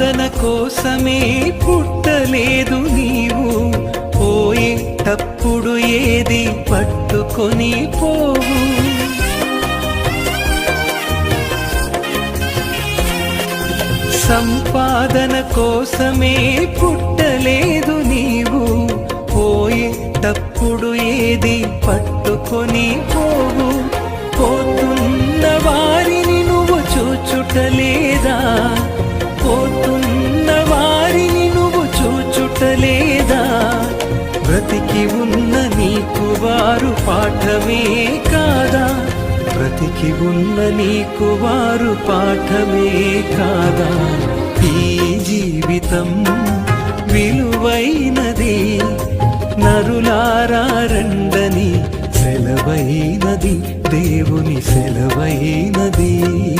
సాధన కోసమే పుట్టలేదు నీవు. పోయేటప్పుడు ఏది పట్టుకొని పోవు. సంపాదన కోసమే పుట్టలేదు నీవు. పోయేటప్పుడు ఏది పట్టుకొని పోవు. పోతున్న వారిని నువ్వు చూచుటలేదా? పాఠమే కాదా? బ్రతికి ఉన్న నీకు వారు పాఠమే కాదా? ఈ జీవితం విలువైనది నరులారండని సెలవైనది దేవుని సెలవైనది.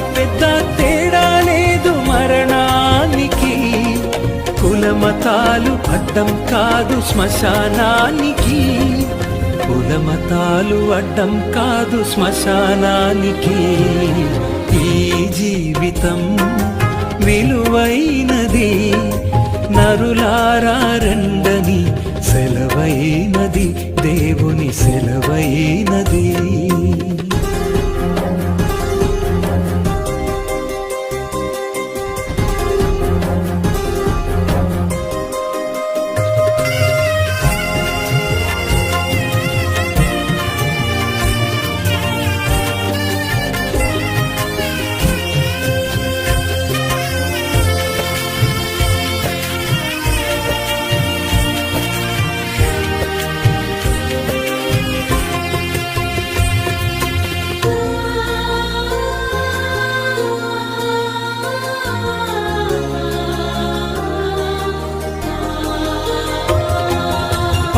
పెద్ద తేడా లేదు మరణానికి. కులమతాలు అడ్డం కాదు శ్మశానానికి. కులమతాలు అడ్డం కాదు శ్మశానానికి. ఈ జీవితం విలువైనది నరులారండని సెలవైనది దేవుని సెలవైనది.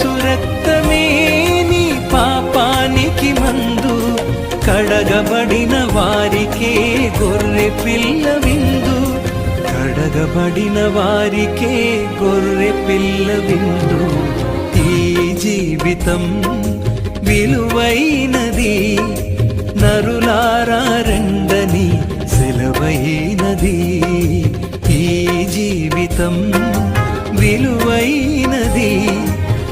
రక్తమే నీ పాపానికి మందు. కడగబడిన వారికే గొర్రె పిల్ల విందు. కడగబడిన వారికే గొర్రె పిల్ల విందు. ఈ జీవితం విలువైనది నరులారండని సెలవైనది. ఈ జీవితం విలువైనది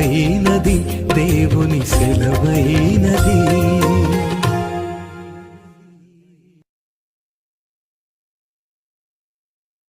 సెలవైనది దేవుని సెలవైనది.